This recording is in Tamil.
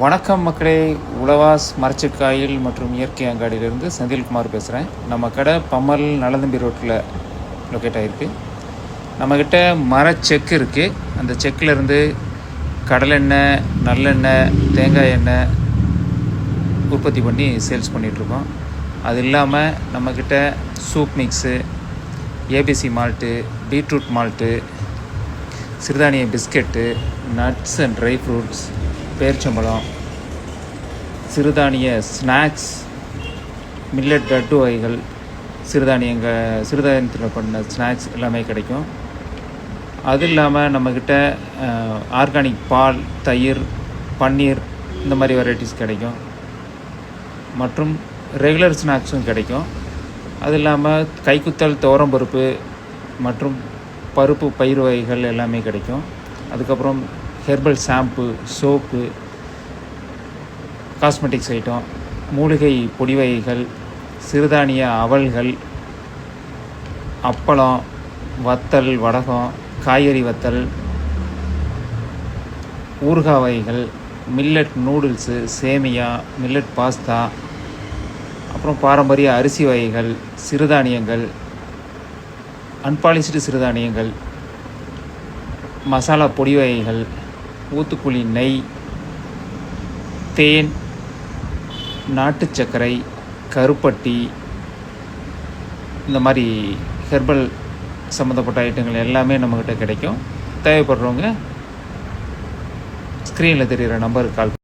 வணக்கம் மக்களே. உழவாஸ் மரச்சிக்காயில் மற்றும் இயற்கை அங்காடியிலிருந்து செந்தில்குமார் பேசுகிறேன் நம்ம கடை பம்மல் நலதம்பி ரோட்டில் லொக்கேட் ஆகிருக்கு நம்மக்கிட்ட செக்கு இருக்குது அந்த செக்கிலேருந்து கடலெண்ணெய் நல்லெண்ணெய் தேங்காய் எண்ணெய் உற்பத்தி பண்ணி சேல்ஸ் பண்ணிகிட்ருக்கோம் அது இல்லாமல் நம்மக்கிட்ட soup mix ABC malt beetroot malt சிறுதானிய biscuit nuts and dry fruits பேரிச்சம்பழம் சிறுதானிய ஸ்நாக்ஸ் மில்லட் லட்டு வகைகள் சிறுதானியங்க சிறுதானியத்தில் பண்ண ஸ்நாக்ஸ் எல்லாமே கிடைக்கும். அது இல்லாமல் நம்மக்கிட்ட ஆர்கானிக் பால் தயிர் பன்னீர் இந்த மாதிரி வெரைட்டிஸ் கிடைக்கும். மற்றும் ரெகுலர் ஸ்நாக்ஸும் கிடைக்கும். அது இல்லாமல் கைக்குத்தல் துவரம்பருப்பு மற்றும் பருப்பு பயிர் வகைகள் எல்லாமே கிடைக்கும். அதுக்கப்புறம் herbal shampoo soap cosmetics item மூலிகை பொடி வகைகள் சிறுதானிய அவல்கள் அப்பளம் வத்தல் வடகம் காய்கறி வத்தல் ஊறுகாய் வகைகள் மில்லட் நூடுல்ஸு சேமியா மில்லட் பாஸ்தா அப்புறம் பாரம்பரிய அரிசி வகைகள் சிறுதானியங்கள் அன்பாலிஷ்டு சிறுதானியங்கள் மசாலா பொடி வகைகள் ஊத்துக்குழி நெய் தேன் நாட்டு சர்க்கரை கருப்பட்டி இந்த மாதிரி ஹெர்பல் சம்மந்தப்பட்ட ஐட்டங்கள் எல்லாமே நம்மக்கிட்ட கிடைக்கும். தேவைப்படுறவங்க ஸ்க்ரீனில் தெரிகிற நம்பருக்கு கால்